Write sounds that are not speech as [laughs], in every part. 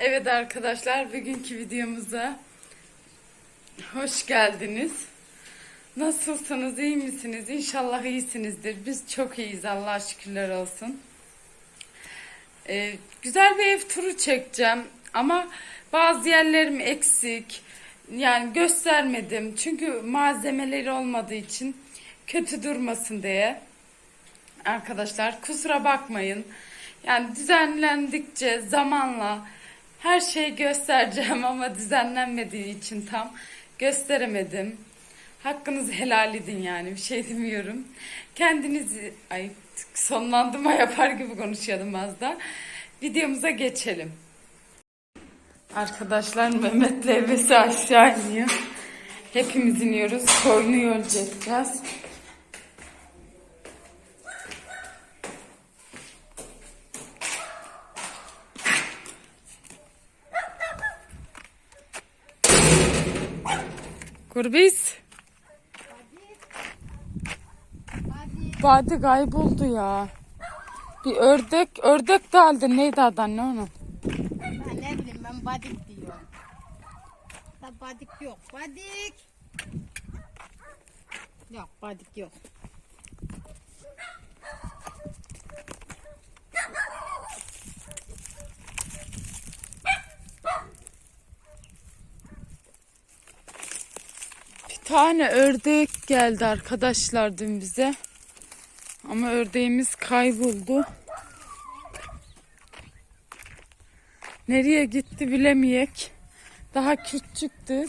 Evet arkadaşlar bugünkü videomuza hoş geldiniz. Nasılsınız, iyi misiniz? İnşallah iyisinizdir. Biz çok iyiyiz Allah'a şükürler olsun. Ee, güzel bir ev turu çekeceğim ama bazı yerlerim eksik. Yani göstermedim çünkü malzemeleri olmadığı için kötü durmasın diye. Arkadaşlar kusura bakmayın. Yani düzenlendikçe zamanla her şeyi göstereceğim [laughs] ama düzenlenmediği için tam gösteremedim. Hakkınızı helal edin yani bir şey demiyorum. Kendinizi ay sonlandırma yapar gibi konuşuyordum az da. Videomuza geçelim. Arkadaşlar Mehmet'le evesi aşağı iniyor. Hepimiz iniyoruz. Koyunu yolcu Kurbiz. Badi kayboldu ya. Bir ördek, ördek de aldı. Neydi adı anne onun? Ben ne bileyim ben badik diyorum. Da badik yok. Badik. Yok badik yok. Tane ördek geldi arkadaşlar dün bize. Ama ördeğimiz kayboldu. Nereye gitti bilemeyek. Daha küçüktü.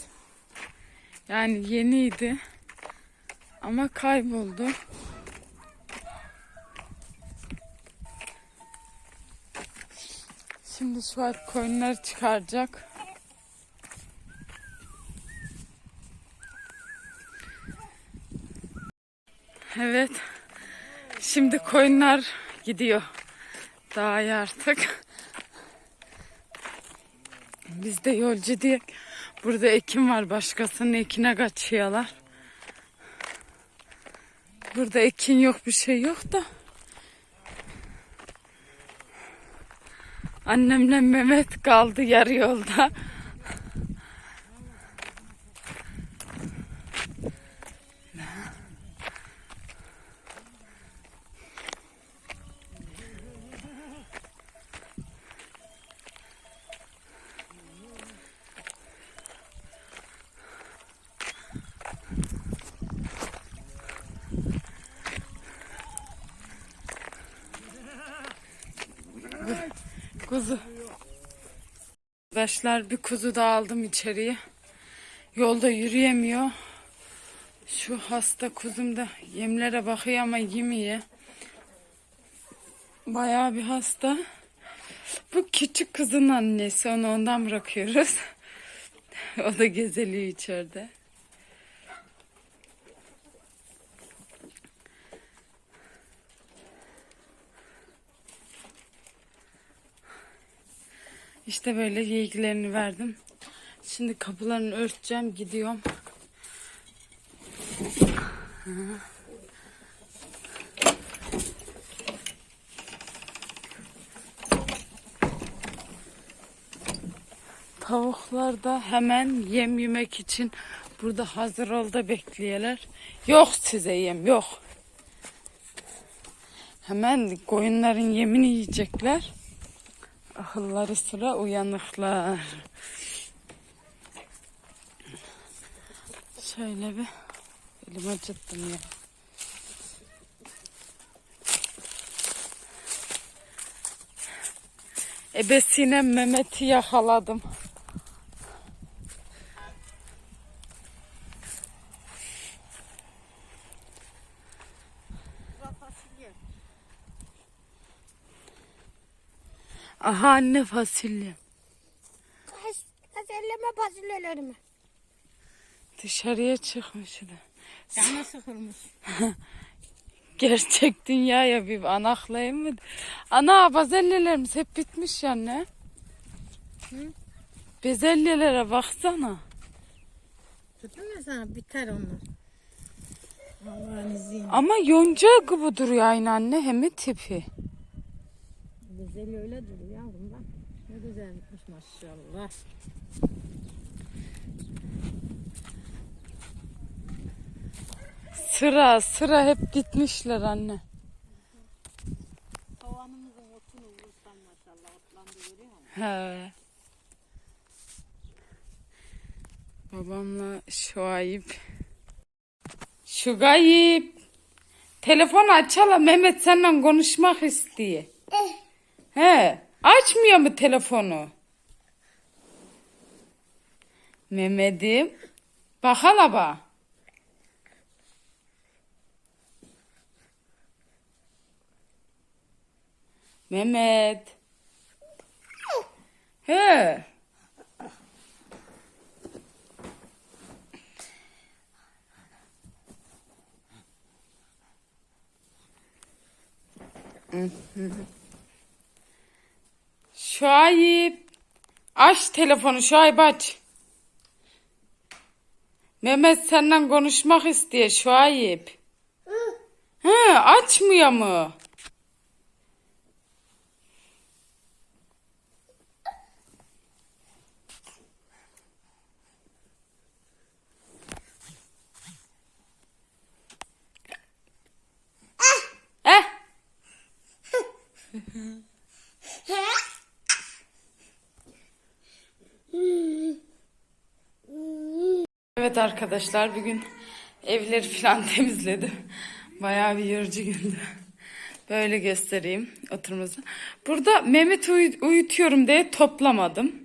Yani yeniydi. Ama kayboldu. Şimdi şu koyunları çıkaracak. Evet. Şimdi koyunlar gidiyor. Dağa artık. Biz de yolcu diye burada ekin var başkasının ekine kaçıyorlar. Burada ekin yok bir şey yok da. Annemle Mehmet kaldı yarı yolda. Kuzu. Arkadaşlar bir kuzu da aldım içeriye. Yolda yürüyemiyor. Şu hasta kuzum da yemlere bakıyor ama yemiyor. Bayağı bir hasta. Bu küçük kızın annesi. Onu ondan bırakıyoruz. [laughs] o da gezeliyor içeride. İşte böyle yeğilerini verdim. Şimdi kapılarını örteceğim. Gidiyorum. Tavuklar da hemen yem yemek için burada hazır ol da bekliyorlar. Yok size yem yok. Hemen koyunların yemini yiyecekler. Akılları sıra uyanıklar. Şöyle bir elim acıttım ya. Ebesine Mehmet'i yakaladım. Aha anne fasulye. Kaç, elleme fasulyelerimi. Dışarıya çıkmış da. Canı sıkılmış. [laughs] Gerçek dünyaya bir anaklayayım mı? Ana bezelyelerimiz hep bitmiş ya anne. Hı? Bezelyelere baksana. Dedim ya sana biter onlar. Allah'ın izniyle. Ama yonca gibi duruyor aynı anne. Hem de tipi. Güzel öyle duruyor yavrum bak. Ne Güzelmiş maşallah. Sıra sıra hep gitmişler anne. Havanımızın otunu vursan maşallah otlandı görüyor musun? He. Babamla Şuayip. Şugayip. Telefonu açalım Mehmet seninle konuşmak istiyor. He. Açmıyor mu telefonu? Mehmet'im. Bak hala bak. Mehmet. He. Şuayb. Aç telefonu Şuayb aç. Mehmet senden konuşmak istiyor Şuayb. He, açmıyor mu? Eh. Evet arkadaşlar bugün evleri falan [laughs] temizledim. Bayağı bir yorucu gündü. Böyle göstereyim oturumuzu. Burada Mehmet uyu- uyutuyorum diye toplamadım.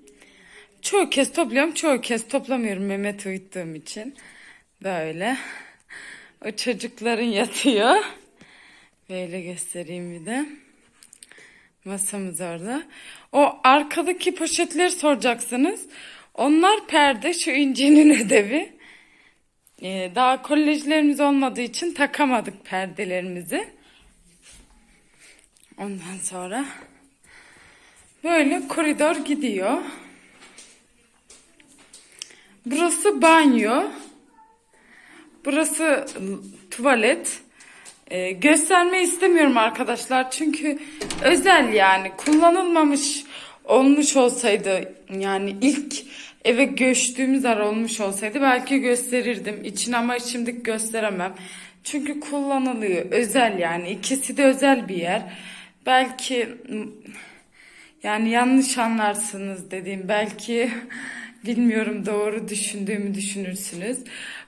Çoğu kez topluyorum, çoğu kez toplamıyorum Mehmet uyuttuğum için. Böyle. O çocukların [laughs] yatıyor. Böyle göstereyim bir de. Masamız orada. O arkadaki poşetleri soracaksınız. Onlar perde, şu incinin [laughs] ödevi. Ee, daha kolejlerimiz olmadığı için takamadık perdelerimizi. Ondan sonra böyle koridor gidiyor. Burası banyo. Burası tuvalet. Ee, gösterme istemiyorum arkadaşlar çünkü özel yani kullanılmamış olmuş olsaydı yani ilk eve göçtüğümüz ara olmuş olsaydı belki gösterirdim için ama şimdi gösteremem çünkü kullanılıyor özel yani ikisi de özel bir yer belki yani yanlış anlarsınız dediğim belki [laughs] bilmiyorum doğru düşündüğümü düşünürsünüz.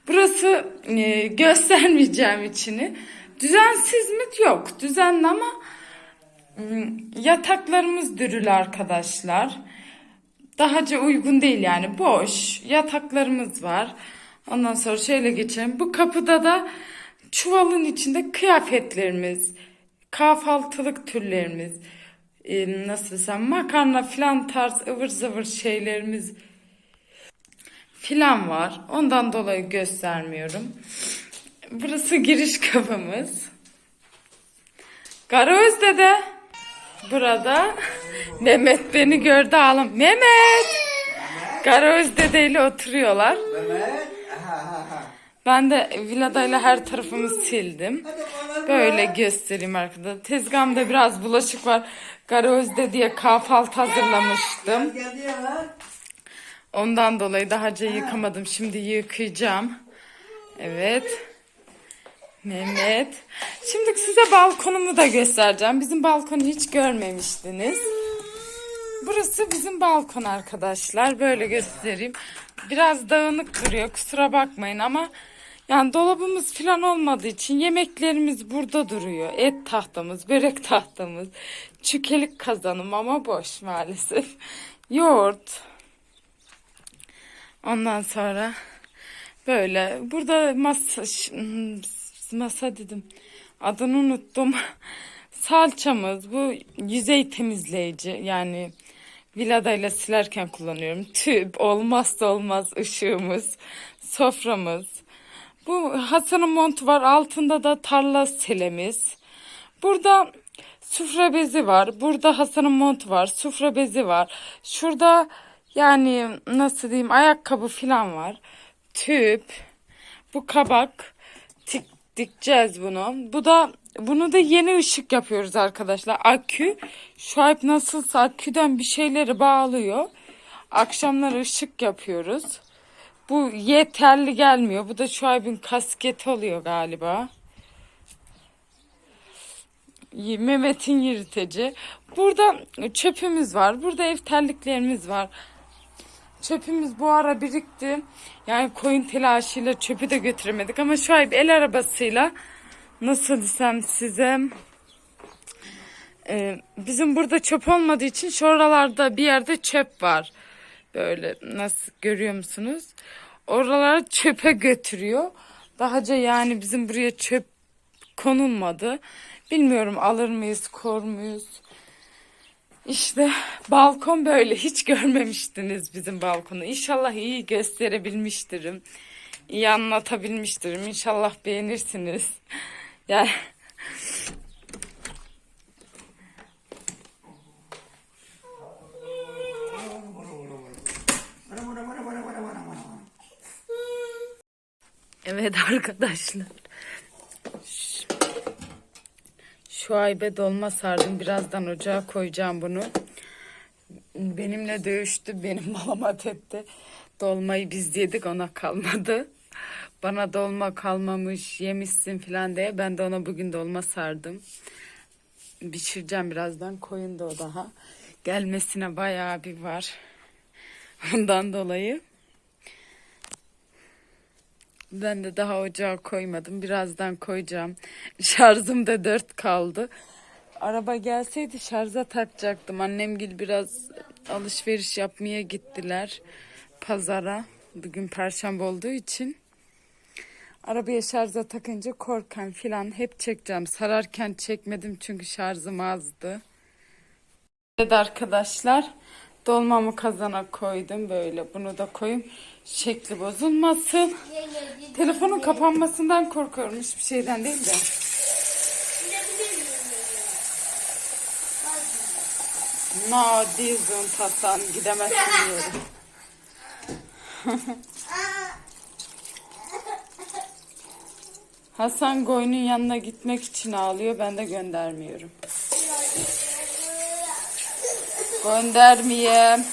Burası e, göstermeyeceğim içini. Düzensiz mi? Yok. Düzenli ama yataklarımız dürül arkadaşlar. Dahaca uygun değil yani boş yataklarımız var. Ondan sonra şöyle geçelim. Bu kapıda da çuvalın içinde kıyafetlerimiz, kahvaltılık türlerimiz, e, nasıl desem makarna filan tarz ıvır zıvır şeylerimiz filan var. Ondan dolayı göstermiyorum. Burası giriş kapımız. Karaözde de burada Mehmet beni gördü ağlam. Mehmet! Karaözde ile oturuyorlar. Mehmet. Ben de villadayla her tarafımı sildim. Böyle göstereyim arkadaşlar. Tezgahımda biraz bulaşık var. Karaözde diye kahvaltı hazırlamıştım. Ondan dolayı daha önce yıkamadım. Şimdi yıkayacağım. Evet. Mehmet. Şimdi size balkonumu da göstereceğim. Bizim balkonu hiç görmemiştiniz. Burası bizim balkon arkadaşlar. Böyle göstereyim. Biraz dağınık duruyor. Kusura bakmayın ama yani dolabımız falan olmadığı için yemeklerimiz burada duruyor. Et tahtamız, börek tahtamız, çükelik kazanım ama boş maalesef. Yoğurt. Ondan sonra böyle burada masa masa dedim. Adını unuttum. [laughs] Salçamız bu yüzey temizleyici yani villadayla silerken kullanıyorum. Tüp olmazsa olmaz ışığımız, soframız. Bu Hasan'ın montu var. Altında da tarla selemiz. Burada sufra bezi var. Burada Hasan'ın montu var. Sufra bezi var. Şurada yani nasıl diyeyim ayakkabı falan var. Tüp. Bu kabak. Dikeceğiz bunu. Bu da bunu da yeni ışık yapıyoruz arkadaşlar. Akü Şuayb nasılsa aküden bir şeyleri bağlıyor. Akşamları ışık yapıyoruz. Bu yeterli gelmiyor. Bu da Şuayb'in kasketi oluyor galiba. Mehmet'in yürüteci. Burada çöpümüz var. Burada ev terliklerimiz var. Çöpümüz bu ara birikti. Yani koyun telaşıyla çöpü de götüremedik ama şu ay el arabasıyla nasıl desem size e, bizim burada çöp olmadığı için şu oralarda bir yerde çöp var. Böyle nasıl görüyor musunuz? Oralara çöpe götürüyor. Dahaca yani bizim buraya çöp konulmadı. Bilmiyorum alır mıyız, kor muyuz? İşte balkon böyle hiç görmemiştiniz bizim balkonu. İnşallah iyi gösterebilmiştirim. iyi anlatabilmiştirim. İnşallah beğenirsiniz. Yani Evet arkadaşlar. Şu aybe dolma sardım. Birazdan ocağa koyacağım bunu. Benimle dövüştü. Benim [laughs] malamat etti. Dolmayı biz yedik ona kalmadı. Bana dolma kalmamış yemişsin falan diye ben de ona bugün dolma sardım. Pişireceğim birazdan. Koyun da o daha. Gelmesine bayağı bir var. Ondan dolayı. Ben de daha ocağa koymadım. Birazdan koyacağım. [laughs] Şarjım da 4 kaldı. Araba gelseydi şarja takacaktım. Annemgil biraz alışveriş yapmaya gittiler pazara. Bugün perşembe olduğu için. Arabaya şarja takınca korkan filan hep çekeceğim. Sararken çekmedim çünkü şarjım azdı. Evet arkadaşlar dolmamı kazana koydum böyle bunu da koyayım şekli bozulmasın. Telefonun kapanmasından korkuyorum hiçbir şeyden değil de. No dizun tasan gidemezsin diyorum. [laughs] Hasan Goy'un yanına gitmek için ağlıyor ben de göndermiyorum. Göndermeyeyim.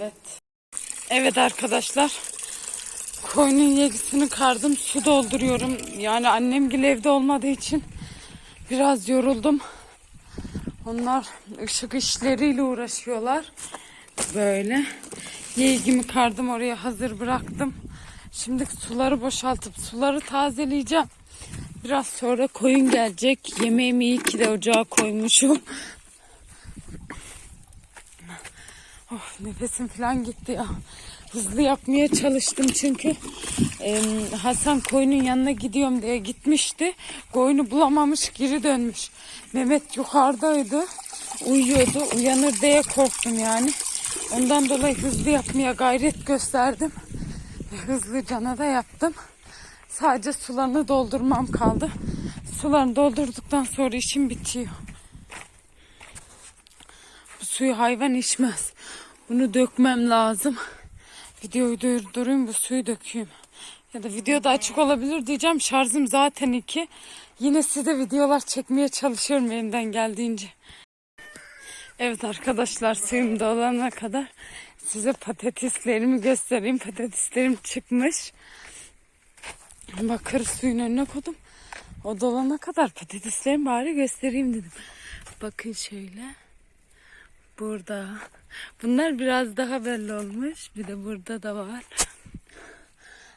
Evet. Evet arkadaşlar. Koyunun yegisini kardım. Su dolduruyorum. Yani annem gibi evde olmadığı için biraz yoruldum. Onlar ışık işleriyle uğraşıyorlar. Böyle. Yeğgimi kardım oraya hazır bıraktım. Şimdi suları boşaltıp suları tazeleyeceğim. Biraz sonra koyun gelecek. Yemeğimi iyi ki de ocağa koymuşum. Of nefesim falan gitti ya. Hızlı yapmaya çalıştım çünkü e, Hasan koyunun yanına gidiyorum diye gitmişti. Koyunu bulamamış geri dönmüş. Mehmet yukarıdaydı. Uyuyordu. Uyanır diye korktum yani. Ondan dolayı hızlı yapmaya gayret gösterdim. Hızlı cana da yaptım. Sadece sularını doldurmam kaldı. Sularını doldurduktan sonra işim bitiyor. Suyu hayvan içmez. Bunu dökmem lazım. Videoyu durdurayım bu suyu dökeyim. Ya da videoda açık olabilir diyeceğim. Şarjım zaten iki. Yine size videolar çekmeye çalışıyorum elimden geldiğince. Evet arkadaşlar suyum dolana kadar size patateslerimi göstereyim. Patateslerim çıkmış. Bakır suyun önüne koydum. O dolana kadar patateslerimi bari göstereyim dedim. Bakın şöyle. Burada. Bunlar biraz daha belli olmuş. Bir de burada da var.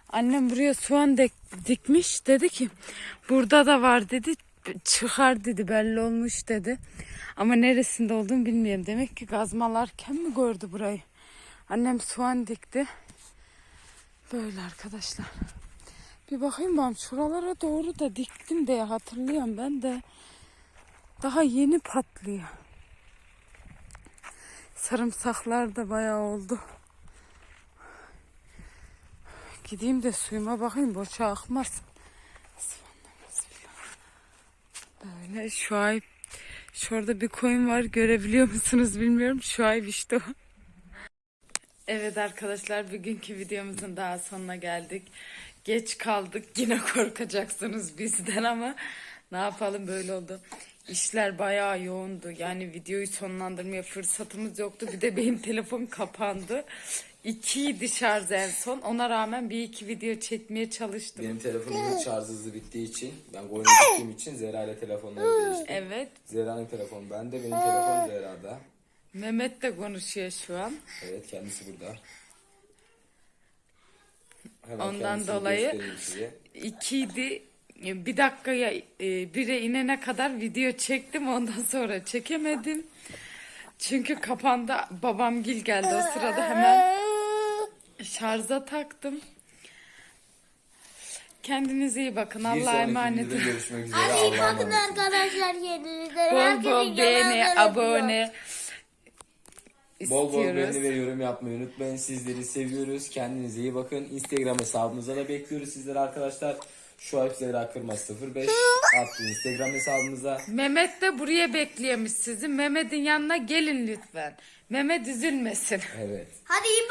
Annem buraya soğan dik- dikmiş. Dedi ki burada da var dedi. Çıkar dedi belli olmuş dedi. Ama neresinde olduğunu bilmiyorum. Demek ki gazmalarken mi gördü burayı? Annem soğan dikti. Böyle arkadaşlar. Bir bakayım ben şuralara doğru da diktim diye hatırlıyorum ben de. Daha yeni patlıyor. Sarımsaklar da bayağı oldu. Gideyim de suyuma bakayım boşa akmasın. Böyle şu ay Şurada bir koyun var. Görebiliyor musunuz bilmiyorum. Şu ay işte o. Evet arkadaşlar bugünkü videomuzun daha sonuna geldik. Geç kaldık. Yine korkacaksınız bizden ama ne yapalım böyle oldu. İşler bayağı yoğundu. Yani videoyu sonlandırmaya fırsatımız yoktu. Bir de benim telefon kapandı. İkiydi şarj en son. Ona rağmen bir iki video çekmeye çalıştım. Benim telefonumun şarj hızı bittiği için, ben oyuna gittiğim için Zehra ile telefonları değiştim. Evet. Zehra'nın telefonu bende, benim telefon Zehra'da. Mehmet de konuşuyor şu an. Evet, kendisi burada. Hemen Ondan kendisini dolayı- göstereyim size. İkiydi. Bir dakikaya e, bire inene kadar video çektim. Ondan sonra çekemedim. Çünkü kapandı. Babam gil geldi o sırada hemen şarja taktım. Kendinize iyi bakın. Allah'a emanet olun. görüşmek üzere. Hadi Allah'a bakın emanet olun. arkadaşlar. Bol bol beğeni, abone Bol bol beğeni ve istiyoruz. yorum yapmayı unutmayın. Sizleri seviyoruz. Kendinize iyi bakın. Instagram hesabımıza da bekliyoruz sizleri arkadaşlar. Şuayb Zehra Kırmaz 05 adlı Instagram hesabımıza. Mehmet de buraya bekliyormuş sizi. Mehmet'in yanına gelin lütfen. Mehmet üzülmesin. Evet. Hadi iyi